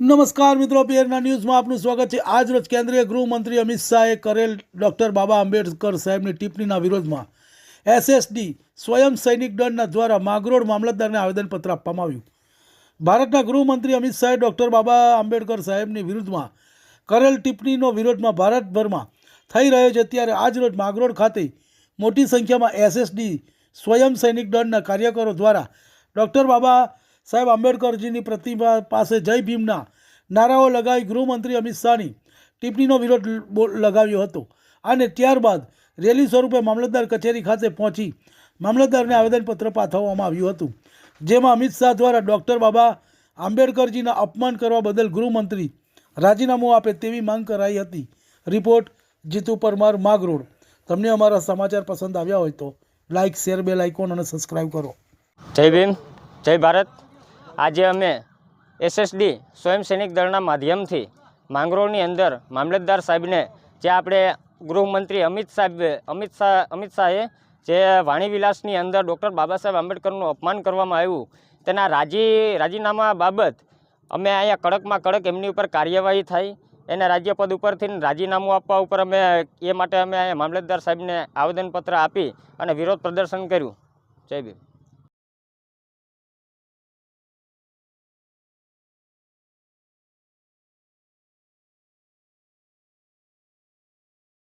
નમસ્કાર મિત્રો પીએરના ન્યૂઝમાં આપનું સ્વાગત છે. આજ રોજ કેન્દ્રીય ગૃહમંત્રી અમિત શાહે કરેલ ડૉક્ટર બાબા આંબેડકર સાહેબની ટિપ્પણીના વિરોધમાં એસએસડી, સ્વયં સૈનિક દળના દ્વારા માગરોળ મામલતદારને આવેદનપત્ર આપવામાં આવ્યું. ભારતના ગૃહમંત્રી અમિત શાહે ડૉક્ટર બાબા આંબેડકર સાહેબની વિરુદ્ધમાં કરેલ ટિપ્પણીનો વિરોધમાં ભારતભરમાં થઈ રહ્યો છે. ત્યારે આજ રોજ માગરોળ ખાતે મોટી સંખ્યામાં એસએસડી, સ્વયં સૈનિક દળના કાર્યકરો દ્વારા ડૉક્ટર બાબા સાહેબ આંબેડકરજીની પ્રતિમા પાસે જય ભીમના નારાઓ લગાવી ગૃહમંત્રી અમિત શાહની ટિપ્પણીનો વિરોધ લગાવ્યો હતો. અને ત્યારબાદ રેલી સ્વરૂપે મામલતદાર કચેરી ખાતે પહોંચી મામલતદારને આવેદનપત્ર પાઠવવામાં આવ્યું હતું. જેમાં અમિત શાહ દ્વારા ડૉક્ટર બાબા આંબેડકરજીના અપમાન કરવા બદલ ગૃહમંત્રી રાજીનામું આપે તેવી માંગ કરાઈ હતી. રિપોર્ટ જીતુ પરમાર માગરોડ તમને અમારા સમાચાર પસંદ આવ્યા હોય તો લાઇક શેર બે લાઇકોન અને સબસ્ક્રાઇબ કરો. જય ભીમ, જય ભારત. આજે અમે એસએસડી સ્વયં સૈનિક દળના માધ્યમથી માંગરોળની અંદર મામલતદાર સાહેબને, જે આપણે ગૃહમંત્રી અમિત સાહેબે, અમિત શાહ, અમિત શાહે જે વાણીવિલાસની અંદર ડૉક્ટર બાબા સાહેબ આંબેડકરનું અપમાન કરવામાં આવ્યું, તેના રાજી, રાજીનામા બાબત અમે અહીંયા કડકમાં કડક એમની ઉપર કાર્યવાહી થાય, એના રાજ્યપદ ઉપરથી રાજીનામું આપવા ઉપર અમે એ માટે અમે અહીંયા મામલતદાર સાહેબને આવેદનપત્ર આપી અને વિરોધ પ્રદર્શન કર્યું. જય ભીમ.